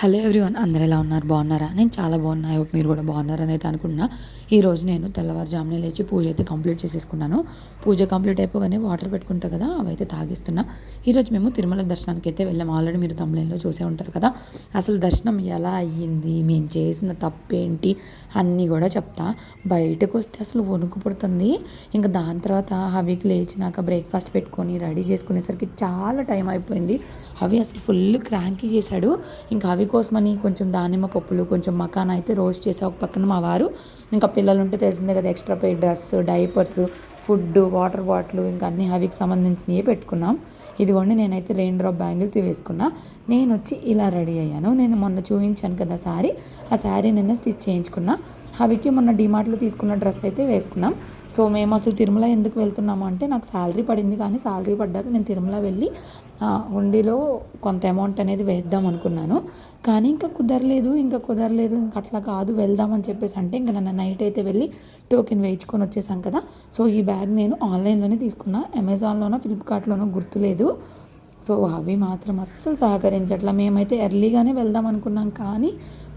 Hello everyone అందరు ఎలా ఉన్నారు? బాగున్నారా? నేను చాలా బాగున్నా. హోప్ మీరు కూడా బాగున్నారని అయితే అనుకున్నా ఈరోజు నేను తెల్లవారుజామునే లేచి పూజ అయితే కంప్లీట్ చేసేసుకున్నాను. పూజ కంప్లీట్ అయిపోగానే వాటర్ పెట్టుకుంటా కదా అవైతే తాగిస్తున్నా. ఈరోజు మేము తిరుమల దర్శనానికి అయితే వెళ్ళాము ఆల్రెడీ మీరు తమిళంలో చూసే ఉంటారు కదా. అసలు దర్శనం ఎలా అయ్యింది? మేము చేసిన తప్పేంటి? అన్నీ కూడా చెప్తా. బయటకు వస్తే అసలు వణుకు పుడుతుంది. ఇంకా దాని తర్వాత హవికి లేచినాక బ్రేక్ఫాస్ట్ పెట్టుకొని రెడీ చేసుకునేసరికి చాలా టైం అయిపోయింది. అవి అసలు ఫుల్ క్రాంకీ చేశాడు. ఇంకా అవి కోసమని కొంచెం దానిమ్మ పప్పులు కొంచెం మకాన్ అయితే రోస్ట్ చేసా ఒక పక్కన మా వారు. ఇంకా పిల్లలు ఉంటే తెలిసిందే కదా extra pay dress diapers food water bottle ఇంకా అన్ని హవికి సంబంధించినవి పెట్టుకున్నాం. ఇదిగోండి నేనైతే రెయిన్ డ్రాప్ బ్యాంగిల్స్ వేసుకున్నా. నేను వచ్చి ఇలా రెడీ అయ్యాను. నేను మొన్న చూపించాను కదా శారీ ఆ శారీ నిన్న స్టిచ్ చేయించుకున్నా. హవికి మొన్న డిమార్ట్లో తీసుకున్న డ్రెస్ అయితే వేసుకున్నాం. సో మేము అసలు తిరుమల ఎందుకు వెళ్తున్నాము అంటే నాకు శాలరీ పడింది కానీ శాలరీ పడ్డాక నేను తిరుమల వెళ్ళి హుండీలో కొంత అమౌంట్ అనేది వేద్దాం అనుకున్నాను. కానీ ఇంకా కుదరలేదు ఇంకా కుదరలేదు ఇంకా అట్లా కాదు వెళ్దామని చెప్పేసి అంటే ఇంకా నన్ను నైట్ అయితే వెళ్ళి టోకెన్ వేయించుకొని వచ్చేసాం కదా. సో ఈ బ్యాగ్ నేను ఆన్లైన్లోనే తీసుకున్నా. అమెజాన్లోనో ఫ్లిప్కార్ట్లోనో గుర్తులేదు. సో అవి మాత్రం అస్సలు సహకరించట్లా. మేమైతే ఎర్లీగానే వెళ్దాం అనుకున్నాం కానీ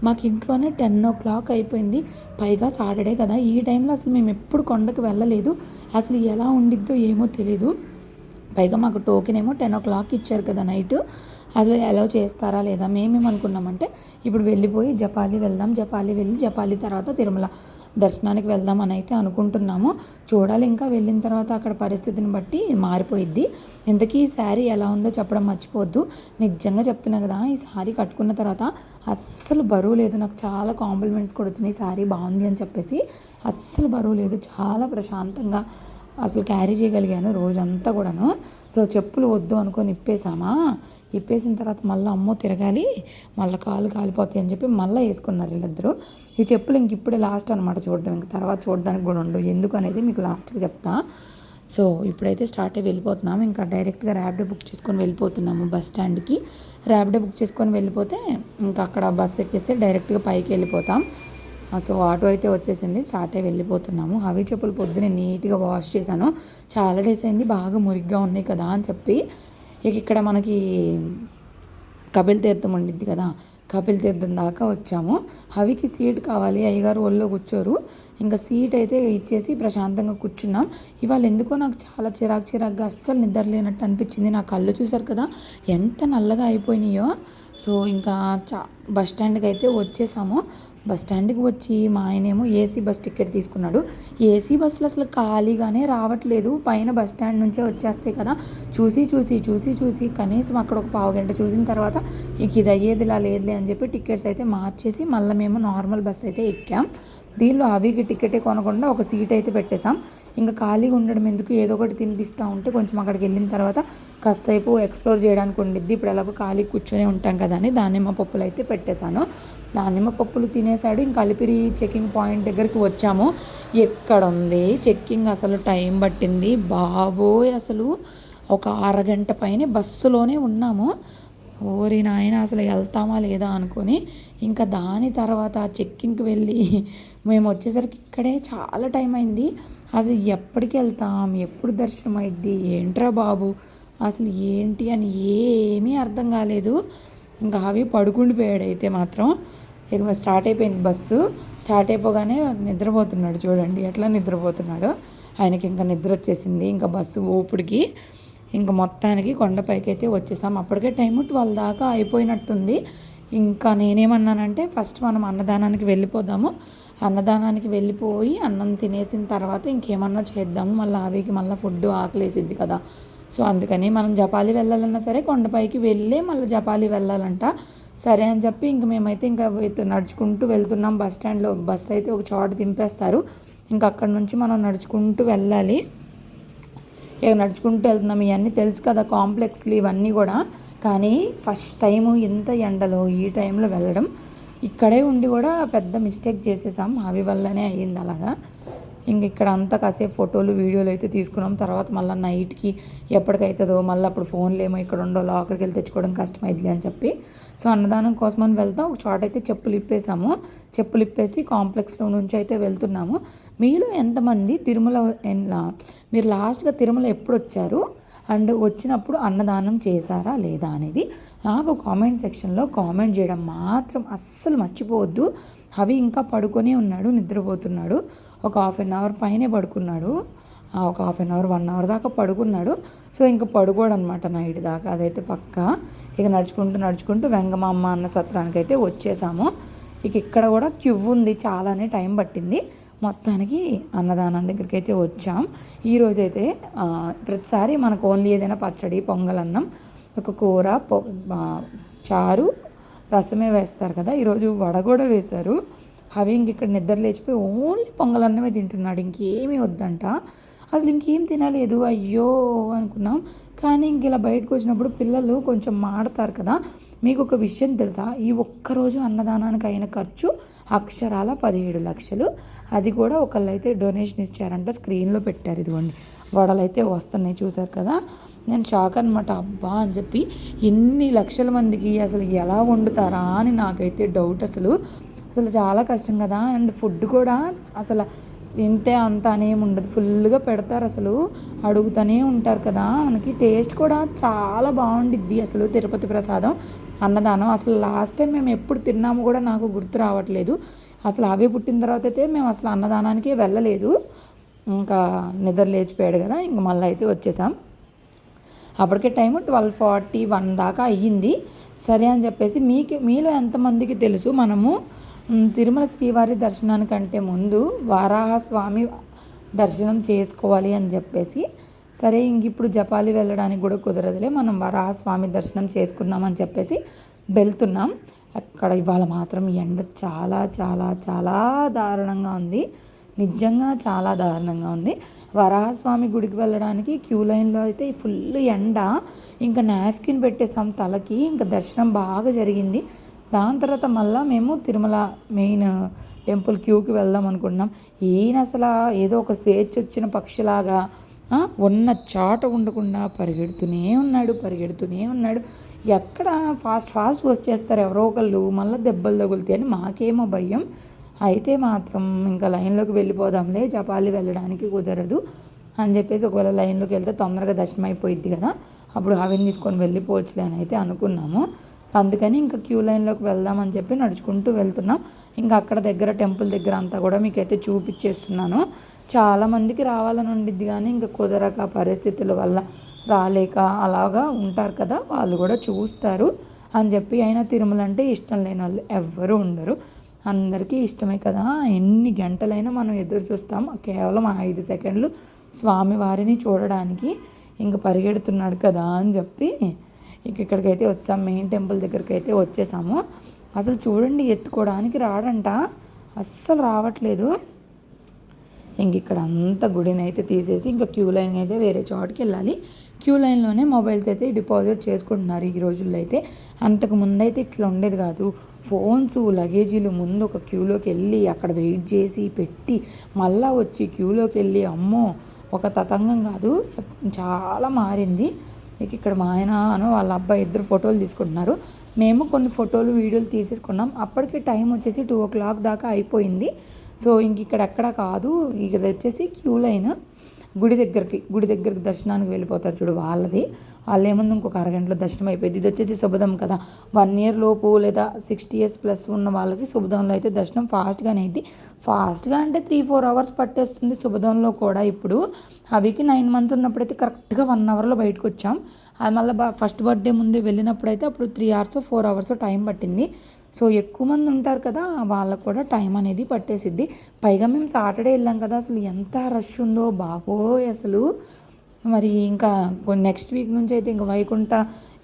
మాకు ఇంట్లోనే టెన్ ఓ క్లాక్ అయిపోయింది. పైగా సాటర్డే కదా. ఈ టైంలో అసలు మేము ఎప్పుడు కొండకు వెళ్ళలేదు. అసలు ఎలా ఉండిద్దో ఏమో తెలీదు. పైగా మాకు టోకెన్ ఏమో టెన్ ఓ క్లాక్ ఇచ్చారు కదా నైట్ అసలు అలౌ చేస్తారా లేదా? మేమేమనుకున్నామంటే ఇప్పుడు వెళ్ళిపోయి జపాలి వెళ్దాం జపాలి వెళ్ళి జపాలి తర్వాత తిరుమల దర్శనానికి వెళ్దాం అని అయితే అనుకుంటున్నాము. చూడాలి ఇంకా వెళ్ళిన తర్వాత అక్కడ పరిస్థితిని బట్టి మారిపోయిద్ది. ఇంతకీ ఈ శారీ ఎలా ఉందో చెప్పడం మర్చిపోవద్దు నిజంగా చెప్తున్నా కదా ఈ శారీ కట్టుకున్న తర్వాత అస్సలు బరువు లేదు. నాకు చాలా కాంప్లిమెంట్స్ కూడా వచ్చినాయి. శారీ బాగుంది అని చెప్పేసి అస్సలు బరువు లేదు. చాలా ప్రశాంతంగా అసలు క్యారీ చేయగలిగాను రోజంతా కూడాను. సో చెప్పులు వద్దు అనుకొని ఇప్పేసామా ఇప్పేసిన తర్వాత మళ్ళీ అమ్మో తిరగాలి మళ్ళీ కాలు కాలిపోతాయి అని చెప్పి మళ్ళీ వేసుకున్నారు వీళ్ళిద్దరూ. ఈ చెప్పులు ఇంక ఇప్పుడే లాస్ట్ అనమాట చూడడం ఇంక తర్వాత చూడడానికి కూడా ఉండవు ఎందుకు అనేది మీకు లాస్ట్కి చెప్తా. సో ఇప్పుడైతే స్టార్ట్ అయ్యి వెళ్ళిపోతున్నాము ఇంకా డైరెక్ట్గా ర్యాపిడో బుక్ చేసుకొని వెళ్ళిపోతున్నాము బస్ స్టాండ్కి ర్యాపిడో బుక్ చేసుకొని వెళ్ళిపోతే ఇంకా అక్కడ బస్ ఎక్కిస్తే డైరెక్ట్గా పైకి వెళ్ళిపోతాం. సో ఆటో అయితే వచ్చేసింది. స్టార్ట్ అయ్యి వెళ్ళిపోతున్నాము. హవి చెప్పులు పొద్దునే నీట్గా వాష్ చేశాను. చాలా డేస్ అయింది. బాగా మురిగ్గా ఉన్నాయి కదా అని చెప్పి. ఇక ఇక్కడ మనకి కపిల్ తీర్థం ఉండిద్ది కదా. కపిల్ తీర్థం దాకా వచ్చాము. హవికి సీట్ కావాలి. అయ్యగారు ఒళ్ళో కూర్చోరు. ఇంకా సీట్ అయితే ఇచ్చేసి ప్రశాంతంగా కూర్చున్నాం. ఇవాళ ఎందుకో నాకు చాలా చిరాకు చిరాకుగా అస్సలు నిద్ర లేనట్టు అనిపించింది. నా కళ్ళు చూశారు కదా. ఎంత నల్లగా అయిపోయినాయో. సో ఇంకా చా బస్ స్టాండ్కి అయితే వచ్చేసాము. బస్ స్టాండ్కి వచ్చి మా ఆయనేమో ఏసీ బస్ టికెట్ తీసుకున్నాడు. ఏసీ బస్సులు అసలు ఖాళీగానే రావట్లేదు. పైన బస్ స్టాండ్ నుంచే వచ్చేస్తాయి కదా. చూసి చూసి చూసి చూసి కనీసం అక్కడ ఒక పావు గంట చూసిన తర్వాత ఇక ఇది అయ్యేదిలా లేదులే అని చెప్పి టికెట్స్ అయితే మార్చేసి మళ్ళీ మేము నార్మల్ బస్ అయితే ఎక్కాం. దీనిలో అవికి టికెటే కొనకుండా ఒక సీట్ అయితే పెట్టేసాం ఇంకా ఖాళీగా ఉండడం ఎందుకు? ఏదో ఒకటి తినిపిస్తూ ఉంటే కొంచెం అక్కడికి వెళ్ళిన తర్వాత కాస్తైపు ఎక్స్ప్లోర్ చేయడానికి ఉండిద్ది. ఇప్పుడు ఎలాగో ఖాళీ కూర్చొని ఉంటాం కదా అని దానిమ్మ పప్పులు అయితే పెట్టేశాను. దానిమ్మ పప్పులు తినేసాడు ఇంకా అలిపిరి చెకింగ్ పాయింట్ దగ్గరికి వచ్చాము. ఎక్కడ ఉంది? చెక్కింగ్ అసలు టైం పట్టింది. బాబోయ్! అసలు ఒక అరగంట పైన బస్సులోనే ఉన్నాము. ఓరి నాయన అసలు వెళ్తామా లేదా అనుకొని ఇంకా దాని తర్వాత చెక్కింగ్కి వెళ్ళి మేము వచ్చేసరికి ఇక్కడే చాలా టైం అయింది. అసలు ఎప్పటికి వెళ్తాం? ఎప్పుడు దర్శనం అయింది ఏంట్రా బాబు? అసలు ఏంటి అని ఏమీ అర్థం కాలేదు. ఇంకా అవి పడుకుండిపోయాడు అయితే మాత్రం. ఇక స్టార్ట్ అయిపోయింది బస్సు. స్టార్ట్ అయిపోగానే నిద్రపోతున్నాడు చూడండి. ఎట్లా నిద్రపోతున్నాడు? ఆయనకి ఇంకా నిద్ర వచ్చేసింది. ఇంకా బస్సు ఊపిడికి ఇంకా మొత్తానికి కొండపైకి అయితే వచ్చేసాం. అప్పటికే టైము ట్వెల్వ్ దాకా అయిపోయినట్టుంది. ఇంకా నేనేమన్నానంటే ఫస్ట్ మనం అన్నదానానికి వెళ్ళిపోదాము. అన్నదానానికి వెళ్ళిపోయి అన్నం తినేసిన తర్వాత ఇంకేమన్నా చేద్దాము. మళ్ళీ ఆవికి మళ్ళీ ఫుడ్ ఆకలేసిద్ది కదా. సో అందుకని మనం జపాలి వెళ్ళాలన్నా సరే కొండపైకి వెళ్ళి మళ్ళీ జపాలి వెళ్ళాలంట. సరే అని చెప్పి ఇంక మేమైతే ఇంకా నడుచుకుంటూ వెళ్తున్నాం. బస్ స్టాండ్లో బస్సు అయితే ఒక చోట దింపేస్తారు. ఇంకా అక్కడ నుంచి మనం నడుచుకుంటూ వెళ్ళాలి. ఇక నడుచుకుంటూ వెళ్తున్నాం. ఇవన్నీ తెలుసు కదా కాంప్లెక్స్లు ఇవన్నీ కూడా. కానీ ఫస్ట్ టైము ఇంత ఎండలో ఈ టైంలో వెళ్ళడం ఇక్కడే ఉండి కూడా పెద్ద మిస్టేక్ చేసేసాం. అవి వల్లనే అయ్యింది అలాగా. ఇంక ఇక్కడ అంతా కాసేపు ఫోటోలు వీడియోలు అయితే తీసుకున్నాం. తర్వాత మళ్ళీ నైట్కి ఎప్పటికైతుందో మళ్ళీ అప్పుడు ఫోన్లు ఏమో ఇక్కడ ఉండో లాకర్కి వెళ్ళి తెచ్చుకోవడం కష్టమైంది అని చెప్పి. సో అన్నదానం కోసమని వెళ్తాం. ఒక చోట అయితే చెప్పులు ఇప్పేసాము. చెప్పులు ఇప్పేసి కాంప్లెక్స్లో నుంచి అయితే వెళ్తున్నాము. మీలో ఎంతమంది తిరుమల మీరు లాస్ట్గా తిరుమల ఎప్పుడు వచ్చారు అండ్ వచ్చినప్పుడు అన్నదానం చేశారా లేదా అనేది నాకు కామెంట్ సెక్షన్లో కామెంట్ చేయడం మాత్రం అస్సలు మర్చిపోవద్దు. అవి ఇంకా పడుకొని ఉన్నాడు నిద్రపోతున్నాడు. ఒక హాఫ్ అన్ అవర్ పైనే పడుకున్నాడు. ఒక half an hour one hour దాకా పడుకున్నాడు. సో ఇంకా పడుకోడు అనమాట నైట్ దాకా. అదైతే పక్క. ఇక నడుచుకుంటూ నడుచుకుంటూ వెంగమామ అన్న సత్రానికి అయితే వచ్చేసాము. ఇక ఇక్కడ కూడా క్యూ ఉంది చాలానే టైం పట్టింది. మొత్తానికి అన్నదానం దగ్గరికి అయితే వచ్చాం ఈరోజు అయితే ప్రతిసారి మనకు ఓన్లీ ఏదైనా పచ్చడి పొంగలన్నం ఒక కూర పొ చారు రసమే వేస్తారు కదా. ఈరోజు వడ కూడా వేశారు. అవి ఇంక ఇక్కడ నిద్ర లేచిపోయి ఓన్లీ పొంగలన్నమే తింటున్నాడు. ఇంకేమీ వద్దంట. అసలు ఇంకేం తినలేదు. అయ్యో అనుకున్నాం. కానీ ఇంక ఇలా బయటకు వచ్చినప్పుడు పిల్లలు కొంచెం మాడతారు కదా. మీకు ఒక విషయం తెలుసా? ఈ ఒక్కరోజు అన్నదానానికి అయిన ఖర్చు అక్షరాల పదిహేడు లక్షలు. అది కూడా ఒకళ్ళు అయితే డొనేషన్ ఇచ్చారంట స్క్రీన్లో పెట్టారు. ఇదిగోండి వడలు అయితే వస్తున్నాయి చూసారు కదా. నేను షాక్ అనమాట అబ్బా అని చెప్పి ఎన్ని లక్షల మందికి అసలు ఎలా వండుతారా అని నాకైతే డౌట్ అసలు. అసలు చాలా కష్టం కదా. అండ్ ఫుడ్ కూడా అసలు ఇంతే అంత అనేమి ఉండదు. ఫుల్గా పెడతారు అసలు. అడుగుతూనే ఉంటారు కదా. మనకి టేస్ట్ కూడా చాలా బాగుండిద్ది అసలు తిరుపతి ప్రసాదం. అన్నదానం. అసలు లాస్ట్ టైం మేము ఎప్పుడు తిన్నాము కూడా నాకు గుర్తు రావట్లేదు. అసలు అవి పుట్టిన తర్వాత అయితే మేము అసలు అన్నదానానికి వెళ్ళలేదు. ఇంకా నిద్ర లేచిపోయాడు కదా ఇంక మళ్ళీ అయితే వచ్చేసాం. అప్పటికే టైం ట్వెల్వ్ ఫార్టీ వన్ దాకా అయ్యింది. సరే అని చెప్పేసి మీకు మీలో ఎంతమందికి తెలుసు? మనము తిరుమల శ్రీవారి దర్శనానికంటే ముందు వారాహస్వామి దర్శనం చేసుకోవాలి అని చెప్పేసి సరే ఇంక ఇప్పుడు జపాలి వెళ్ళడానికి కూడా కుదరదులే. మనం వరాహస్వామి దర్శనం చేసుకుందామని చెప్పేసి వెళ్తున్నాం. అక్కడ ఇవాళ మాత్రం ఎండ చాలా చాలా చాలా దారుణంగా ఉంది. నిజంగా చాలా దారుణంగా ఉంది. వరాహస్వామి గుడికి వెళ్ళడానికి క్యూ లైన్లో అయితే ఫుల్ ఎండ. ఇంకా నాప్కిన్ పెట్టేసాం తలకి. ఇంకా దర్శనం బాగా జరిగింది. దాని తర్వాత మళ్ళీ మేము తిరుమల మెయిన్ టెంపుల్ క్యూకి వెళ్దాం అనుకుంటున్నాం ఈయన అసలు ఏదో ఒక స్వేచ్ఛ వచ్చిన పక్షిలాగా ఉన్న చాట ఉండకుండా పరిగెడుతూనే ఉన్నాడు పరిగెడుతూనే ఉన్నాడు. ఎక్కడ ఫాస్ట్ ఫాస్ట్గా వచ్చేస్తారు ఎవరో ఒకళ్ళు మళ్ళీ దెబ్బలు తగులుతాయి అని మాకేమో భయం. అయితే మాత్రం ఇంకా లైన్లోకి వెళ్ళిపోదాంలే జపాలి వెళ్ళడానికి కుదరదు అని చెప్పేసి ఒకవేళ లైన్లోకి వెళ్తే తొందరగా దర్శనం అయిపోయిద్ది కదా. అప్పుడు ఆవిని తీసుకొని వెళ్ళిపోవచ్చులే అని అయితే అనుకున్నాము. సో అందుకని ఇంకా క్యూ లైన్లోకి వెళ్దామని చెప్పి నడుచుకుంటూ వెళ్తున్నాం. ఇంకా అక్కడ దగ్గర టెంపుల్ దగ్గర అంతా కూడా మీకైతే చూపించేస్తున్నాను. చాలామందికి రావాలని ఉండిద్ది కానీ ఇంకా కుదరక పరిస్థితుల వల్ల రాలేక అలాగా ఉంటారు కదా వాళ్ళు కూడా చూస్తారు అని చెప్పి అయినా తిరుమల అంటే ఇష్టం లేని వాళ్ళు ఎవ్వరూ ఉండరు. అందరికీ ఇష్టమే కదా ఎన్ని గంటలైనా మనం ఎదురు చూస్తాం. కేవలం ఐదు సెకండ్లు స్వామివారిని చూడడానికి ఇంక పరిగెడుతున్నాడు కదా అని చెప్పి ఇక ఇక్కడికైతే వచ్చాం. మెయిన్ టెంపుల్ దగ్గరికి అయితే వచ్చేసాము. అసలు చూడండి ఎత్తుకోవడానికి రాడంట. అస్సలు రావట్లేదు. ఇంక ఇక్కడ అంతా గుడిని అయితే తీసేసి ఇంకా క్యూ లైన్ అయితే వేరే చోటుకి వెళ్ళాలి. క్యూ లైన్లోనే మొబైల్స్ అయితే డిపాజిట్ చేసుకుంటున్నారు ఈ రోజుల్లో అయితే. అంతకు ముందైతే ఇట్లా ఉండేది కాదు. ఫోన్స్ లగేజీలు ముందు ఒక క్యూలోకి వెళ్ళి అక్కడ వెయిట్ చేసి పెట్టి మళ్ళా వచ్చి క్యూలోకి వెళ్ళి అమ్మో ఒక తతంగం కాదు. చాలా మారింది. ఇక ఇక్కడ మా ఆయన వాళ్ళ అబ్బాయి ఇద్దరు ఫోటోలు తీసుకుంటున్నారు. మేము కొన్ని ఫోటోలు వీడియోలు తీసేసుకున్నాం. అప్పటికి టైం వచ్చేసి టూ ఓ క్లాక్ దాకా అయిపోయింది. సో ఇంక ఇక్కడ ఎక్కడ కాదు. ఇక వచ్చేసి క్యూ లైన్. గుడి దగ్గరికి గుడి దగ్గరికి దర్శనానికి వెళ్ళిపోతారు చూడు వాళ్ళది. వాళ్ళు ఏముంది ఇంకొక అరగంటలో దర్శనం అయిపోయింది. ఇది వచ్చేసి శుభదం కదా. వన్ ఇయర్ లోపు లేదా సిక్స్టీ ఇయర్స్ ప్లస్ ఉన్న వాళ్ళకి శుభదంలో అయితే దర్శనం ఫాస్ట్గానే అయింది ఫాస్ట్గా అంటే త్రీ ఫోర్ అవర్స్ పట్టేస్తుంది శుభదంలో కూడా ఇప్పుడు. అవికి నైన్ మంత్స్ ఉన్నప్పుడైతే కరెక్ట్గా వన్ అవర్లో బయటకు వచ్చాం అది మళ్ళీ ఫస్ట్ బర్త్డే ముందే వెళ్ళినప్పుడైతే అప్పుడు three hours four hours time పట్టింది. సో ఎక్కువ మంది ఉంటారు కదా వాళ్ళకు కూడా టైం అనేది పట్టేసిద్ది. పైగా మేము సాటర్డే వెళ్ళాం కదా అసలు ఎంత రష్ ఉందో బాబోయ్ అసలు. మరి ఇంకా నెక్స్ట్ వీక్ నుంచి అయితే ఇంకా వైకుంఠ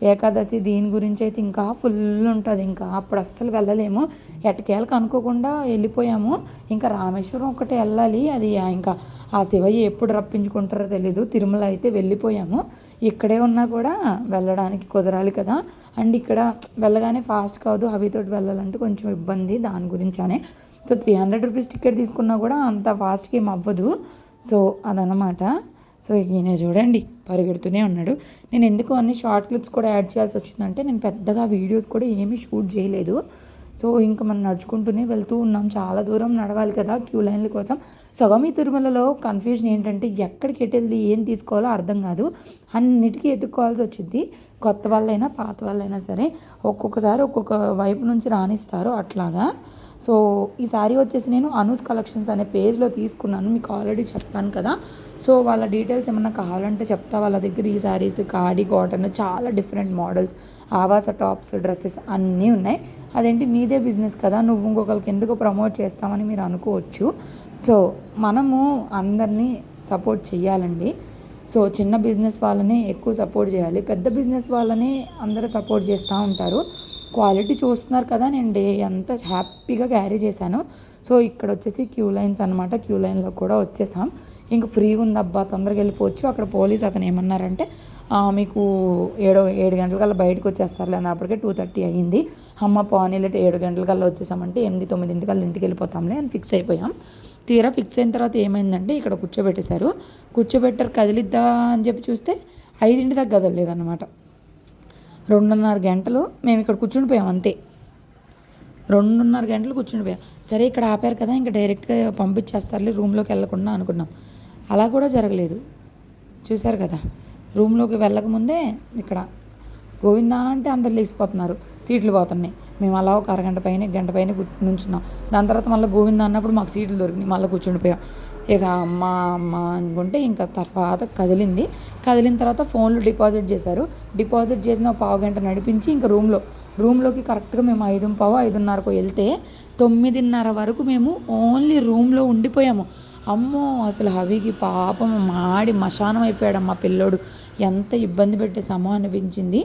ఏకాదశి దీని గురించి అయితే ఇంకా ఫుల్ ఉంటుంది. ఇంకా అప్పుడు అస్సలు వెళ్ళలేము. ఎట్టకేళ్ళకి అనుకోకుండా వెళ్ళిపోయాము. ఇంకా రామేశ్వరం ఒకటి వెళ్ళాలి. అది ఇంకా ఆ శివయ్య ఎప్పుడు రప్పించుకుంటారో తెలీదు. తిరుమల అయితే వెళ్ళిపోయాము. ఇక్కడే ఉన్నా కూడా వెళ్ళడానికి కుదరాలి కదా. అండ్ ఇక్కడ వెళ్ళగానే ఫాస్ట్ కాదు. అవితోటి వెళ్ళాలంటే కొంచెం ఇబ్బంది దాని గురించానే. So three hundred rupees ticket తీసుకున్నా కూడా అంత ఫాస్ట్గా ఏం అవ్వదు. సో అదనమాట సో ఈయన చూడండి పరిగెడుతూనే ఉన్నాడు. నేను ఎందుకు అన్ని షార్ట్ క్లిప్స్ కూడా యాడ్ చేయాల్సి వచ్చిందంటే నేను పెద్దగా వీడియోస్ కూడా ఏమీ షూట్ చేయలేదు. సో ఇంకా మనం నడుచుకుంటూనే వెళ్తూ ఉన్నాం. చాలా దూరం నడవాలి కదా క్యూ లైన్ల కోసం. సగమి తిరుమలలో కన్ఫ్యూజన్ ఏంటంటే ఎక్కడికి ఎటు వెళ్ళి ఏం తీసుకోవాలో అర్థం కాదు. అన్నిటికీ ఎత్తుక్కోవాల్సి వచ్చింది. కొత్త వాళ్ళైనా పాత వాళ్ళైనా సరే ఒక్కొక్కసారి ఒక్కొక్క వైపు నుంచి రాణిస్తారు అట్లాగా. సో ఈ శారీ వచ్చేసి నేను అనూస్ కలెక్షన్స్ అనే పేజ్లో తీసుకున్నాను మీకు ఆల్రెడీ చెప్పాను కదా. సో వాళ్ళ డీటెయిల్స్ ఏమన్నా కావాలంటే చెప్తా వాళ్ళ దగ్గర ఈ శారీస్ కాడి కాటన్ చాలా డిఫరెంట్ మోడల్స్ ఆవాస టాప్స్ డ్రెస్సెస్ అన్నీ ఉన్నాయి. అదేంటి నీదే బిజినెస్ కదా నువ్వు ఇంకొకరికి ఎందుకు ప్రమోట్ చేస్తామని మీరు అనుకోవచ్చు. సో మనము అందరినీ సపోర్ట్ చేయాలండి సో చిన్న బిజినెస్ వాళ్ళని ఎక్కువ సపోర్ట్ చేయాలి. పెద్ద బిజినెస్ వాళ్ళని అందరూ సపోర్ట్ చేస్తూ ఉంటారు. క్వాలిటీ చూస్తున్నారు కదా నేను డే అంతా హ్యాపీగా క్యారీ చేశాను. సో ఇక్కడ వచ్చేసి క్యూ లైన్స్ అనమాట క్యూ లైన్లో కూడా వచ్చేసాం. ఇంక ఫ్రీగా ఉందబ్బా తొందరగా వెళ్ళిపోవచ్చు. అక్కడ పోలీస్ అతను ఏమన్నారంటే మీకు ఏడు ఏడు గంటలకల్లా బయటకు వచ్చేస్తారులే అన్నప్పటికే టూ థర్టీ అయ్యింది అమ్మ పోనీలెట్ ఏడు గంటలకల్లా వచ్చేసామంటే ఎనిమిది తొమ్మిదింటికల్లా ఇంటికి వెళ్ళిపోతాంలే అని ఫిక్స్ అయిపోయాం. తీరా ఫిక్స్ అయిన తర్వాత ఏమైందంటే ఇక్కడ కూర్చోబెట్టేశారు. కూర్చోబెట్టారు కదిలిద్దా అని చెప్పి చూస్తే ఐదింటి దాకా కదలలేదన్నమాట. రెండున్నర గంటలు మేము ఇక్కడ కూర్చుండిపోయాం అంతే. రెండున్నర గంటలు కూర్చుండిపోయాం సరే ఇక్కడ ఆపారు కదా ఇంకా డైరెక్ట్గా పంపించేస్తారులే రూమ్లోకి వెళ్ళకుండా అనుకున్నాం. అలా కూడా జరగలేదు. చూశారు కదా రూమ్లోకి వెళ్ళకముందే ఇక్కడ గోవిందా అంటే అందరు లేచిపోతున్నారు సీట్లు పోతున్నాయి. మేము అలా ఒక అరగంట పైన గంట పైన నుంచున్నాం. దాని తర్వాత మళ్ళీ గోవింద అన్నప్పుడు మాకు సీట్లు దొరికినాయి. మళ్ళీ కూర్చుండిపోయాం. ఇక అమ్మ అమ్మ అనుకుంటే ఇంకా తర్వాత కదిలింది. కదిలిన తర్వాత ఫోన్లు డిపాజిట్ చేశారు. డిపాజిట్ చేసిన పావు గంట నడిపించి ఇంకా రూమ్లో రూమ్లోకి కరెక్ట్గా మేము ఐదు పావు ఐదున్నరకు వెళ్తే తొమ్మిదిన్నర వరకు మేము ఓన్లీ రూమ్లో ఉండిపోయాము. అమ్మో అసలు హవికి పాపం మాడి మశానం అయిపోయాడు మా పిల్లోడు. ఎంత ఇబ్బంది పెట్టేసామో అనిపించింది.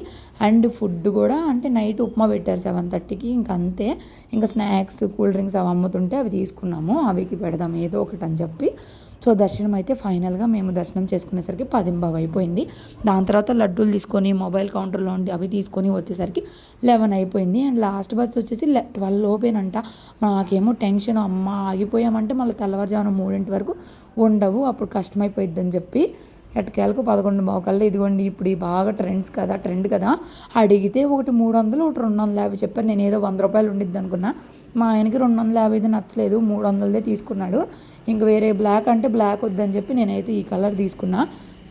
అండ్ ఫుడ్ కూడా అంటే నైట్ ఉప్మా పెట్టారు సెవెన్ థర్టీకి ఇంక అంతే. ఇంకా స్నాక్స్ కూల్ డ్రింక్స్ అవి అమ్ముతుంటే అవి తీసుకున్నాము. అవికి పెడదాం ఏదో ఒకటి అని చెప్పి. సో దర్శనం అయితే ఫైనల్గా మేము దర్శనం చేసుకునేసరికి పదింబావ్ అయిపోయింది దాని తర్వాత లడ్డూలు తీసుకొని మొబైల్ కౌంటర్లో ఉండి అవి తీసుకొని వచ్చేసరికి లెవెన్ అయిపోయింది. అండ్ లాస్ట్ బస్ వచ్చేసి ట్వెల్వ్ లోపేనంట. మాకేమో టెన్షన్ అమ్మ ఆగిపోయామంటే మళ్ళీ తెల్లవారుజామున మూడింటి వరకు ఉండవు. అప్పుడు కష్టమైపోయిద్దని చెప్పి. ఎట్టకేలకు పదకొండు మోకాళ్ళు ఇదిగోండి ఇప్పుడు ఈ బాగా ట్రెండ్స్ కదా ట్రెండ్ కదా అడిగితే ఒకటి మూడు వందలు ఒకటి రెండు వందల యాభై చెప్పారు. నేను ఏదో వంద రూపాయలు ఉండిద్ది అనుకున్నా. మా ఆయనకి రెండు వందల యాభైది నచ్చలేదు మూడు వందలదే తీసుకున్నాడు. ఇంక వేరే బ్లాక్ అంటే బ్లాక్ వద్దని చెప్పి నేనైతే ఈ కలర్ తీసుకున్నా.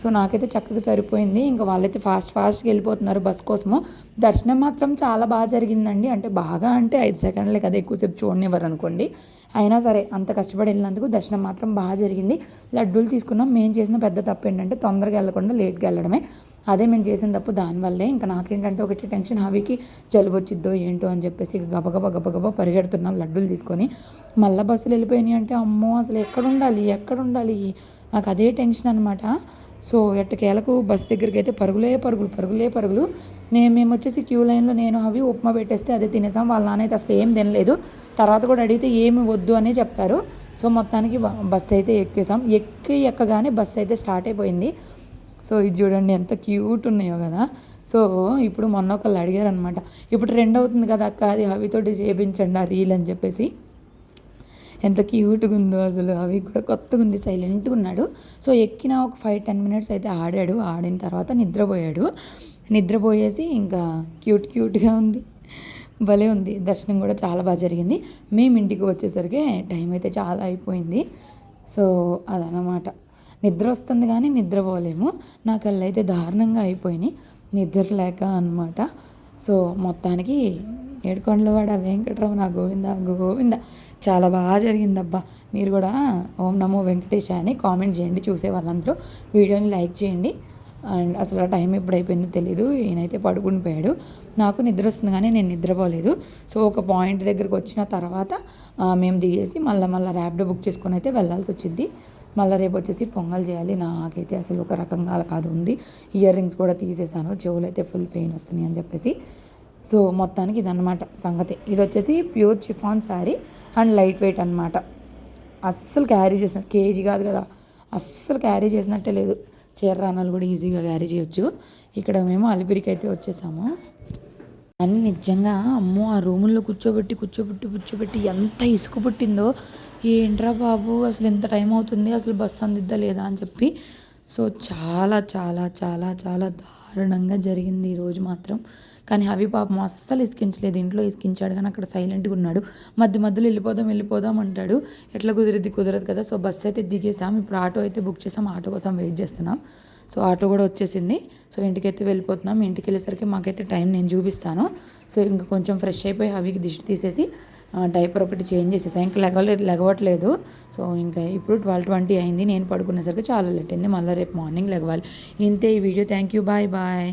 సో నాకైతే చక్కగా సరిపోయింది. ఇంకా వాళ్ళైతే ఫాస్ట్ ఫాస్ట్గా వెళ్ళిపోతున్నారు బస్ కోసము. దర్శనం మాత్రం చాలా బాగా జరిగిందండి. అంటే బాగా అంటే ఐదు సెకండ్లే కదా ఎక్కువసేపు చూడనివ్వరు అనుకోండి అయినా సరే అంత కష్టపడి వెళ్ళినందుకు దర్శనం మాత్రం బాగా జరిగింది. లడ్డూలు తీసుకున్నాం. మేము చేసిన పెద్ద తప్పు ఏంటంటే తొందరగా వెళ్ళకుండా లేట్గా వెళ్ళడమే. అదే మేము చేసిన తప్పు దానివల్లే ఇంకా నాకేంటంటే ఒకటి టెన్షన్ హవికి జలుబు వచ్చిద్దో ఏంటో అని చెప్పేసి ఇక గబగబ పరిగెడుతున్నాం లడ్డూలు తీసుకొని. మళ్ళీ బస్సులు వెళ్ళిపోయినాయి అంటే అమ్మో! అసలు ఎక్కడ ఉండాలి? ఎక్కడ ఉండాలి? నాకు అదే టెన్షన్ అనమాట సో ఎట్టకేలకు బస్ దగ్గరికి అయితే పరుగులే పరుగులు పరుగులే పరుగులు. నేను మేము వచ్చేసి క్యూ లైన్లో నేను అవి ఉప్మా పెట్టేస్తే అదే తినేసాం. వాళ్ళ నాన్న అయితే అసలు ఏం తినలేదు. తర్వాత కూడా అడిగితే ఏమి వద్దు అనే చెప్పారు. సో మొత్తానికి బస్సు అయితే ఎక్కేసాం. ఎక్కి ఎక్కగానే బస్సు అయితే స్టార్ట్ అయిపోయింది. సో ఇది చూడండి ఎంత క్యూట్ ఉన్నాయో కదా. సో ఇప్పుడు మొన్న ఒకళ్ళు అడిగారు అనమాట ఇప్పుడు ట్రెండ్ అవుతుంది కదా అక్క అది హవితోటి చేయించండి ఆ రీల్ అని చెప్పేసి. ఎంత క్యూట్గా ఉందో అసలు అవి కూడా కొత్తగా ఉంది సైలెంట్గా ఉన్నాడు. సో ఎక్కిన ఒక ఫైవ్ టెన్ మినిట్స్ అయితే ఆడాడు. ఆడిన తర్వాత నిద్రపోయాడు. నిద్రపోయేసి ఇంకా క్యూట్ క్యూట్గా ఉంది. భలే ఉంది. దర్శనం కూడా చాలా బాగా జరిగింది. మేము ఇంటికి వచ్చేసరికి టైం అయితే చాలా అయిపోయింది. సో అదనమాట నిద్ర వస్తుంది కానీ నిద్రపోలేము. నా కళ్ళు అయితే దారుణంగా అయిపోయినాయి. నిద్ర లేక అనమాట సో మొత్తానికి ఏడుకొండలవాడ వెంకటరమణ గోవింద. గోవింద చాలా బాగా జరిగిందబ్బా. మీరు కూడా ఓం నమో వెంకటేశ అని కామెంట్ చేయండి చూసే వాళ్ళందరూ. వీడియోని లైక్ చేయండి. అండ్ అసలు ఆ టైం ఎప్పుడు అయిపోయిందో తెలీదు. ఈయనైతే పడుకుని పోయాడు. నాకు నిద్ర వస్తుంది కానీ నేను నిద్రపోలేదు. సో ఒక పాయింట్ దగ్గరికి వచ్చిన తర్వాత మేము దిగేసి మళ్ళీ మళ్ళీ ర్యాపిడో బుక్ చేసుకొని అయితే వెళ్ళాల్సి వచ్చింది. మళ్ళీ రేపు వచ్చేసి పొంగల్ చేయాలి. నాకైతే అసలు ఒక రకంగా కాదు ఉంది. ఇయర్ రింగ్స్ కూడా తీసేసాను. చెవులు అయితే ఫుల్ పెయిన్ వస్తున్నాయి అని చెప్పేసి. సో మొత్తానికి ఇదన్నమాట సంగతి. ఇది వచ్చేసి pure chiffon sari and light weight అనమాట అస్సలు క్యారీ చేసిన కేజీ కాదు కదా. అస్సలు క్యారీ చేసినట్టే లేదు. చీర రానాలు కూడా ఈజీగా క్యారీ చేయొచ్చు. ఇక్కడ మేము అలిపిరికి అయితే వచ్చేసాము. అని నిజంగా అమ్మో ఆ రూముల్లో కూర్చోబెట్టి కూర్చోబెట్టి కూర్చోబెట్టి ఎంత ఇసుకు పుట్టిందో. ఏంట్రా బాబు అసలు ఎంత టైం అవుతుంది? అసలు బస్సు అందిద్దా లేదా అని చెప్పి. సో చాలా చాలా చాలా చాలా దారుణంగా జరిగింది ఈరోజు మాత్రం. కానీ అవి పాపం అస్సలు ఇసుకించలేదు. ఇంట్లో ఇసుకించాడు కానీ అక్కడ సైలెంట్గా ఉన్నాడు. మధ్య మధ్యలో వెళ్ళిపోదాం వెళ్ళిపోదాం అంటాడు. ఎట్లా కుదిరిద్ది? కుదరదు కదా. సో బస్సు అయితే దిగేసాం ఇప్పుడు ఆటో అయితే బుక్ చేసాం. ఆటో కోసం వెయిట్ చేస్తున్నాం. సో ఆటో కూడా వచ్చేసింది. సో ఇంటికైతే వెళ్ళిపోతున్నాం. ఇంటికి వెళ్ళేసరికి మాకైతే టైం నేను చూపిస్తాను. సో ఇంకా కొంచెం ఫ్రెష్ అయిపోయి అవికి దిష్టి తీసేసి డైపర్ ఒకటి చేంజ్ చేసేసా ఇంకా లెగలే లెగవట్లేదు. సో ఇంకా ఇప్పుడు ట్వెల్వ్ ట్వంటీ అయింది. నేను పడుకునేసరికి చాలా లేట్ అయింది. మళ్ళీ రేపు మార్నింగ్ లెగవాలి. ఇంతే ఈ video thank you bye bye